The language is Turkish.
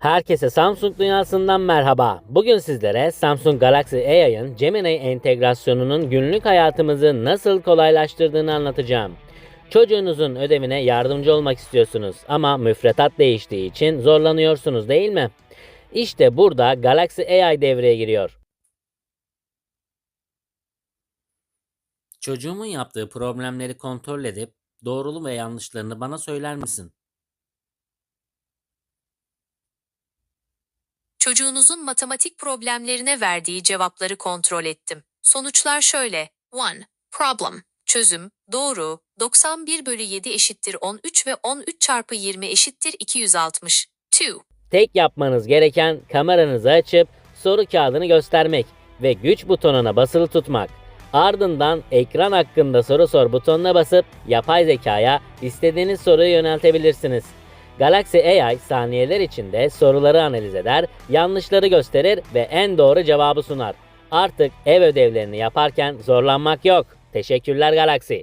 Herkese Samsung dünyasından merhaba. Bugün sizlere Samsung Galaxy AI'ın Gemini entegrasyonunun günlük hayatımızı nasıl kolaylaştırdığını anlatacağım. Çocuğunuzun ödevine yardımcı olmak istiyorsunuz ama müfredat değiştiği için zorlanıyorsunuz değil mi? İşte burada Galaxy AI devreye giriyor. Çocuğumun yaptığı problemleri kontrol edip doğrulu ve yanlışlarını bana söyler misin? Çocuğunuzun matematik problemlerine verdiği cevapları kontrol ettim. Sonuçlar şöyle. 1. Problem. Çözüm. Doğru. 91 bölü 7 eşittir 13 ve 13 çarpı 20 eşittir 260. 2. Tek yapmanız gereken kameranızı açıp soru kağıdını göstermek ve güç butonuna basılı tutmak. Ardından ekran hakkında soru sor butonuna basıp yapay zekaya istediğiniz soruyu yöneltebilirsiniz. Galaxy AI saniyeler içinde soruları analiz eder, yanlışları gösterir ve en doğru cevabı sunar. Artık ev ödevlerini yaparken zorlanmak yok. Teşekkürler Galaxy.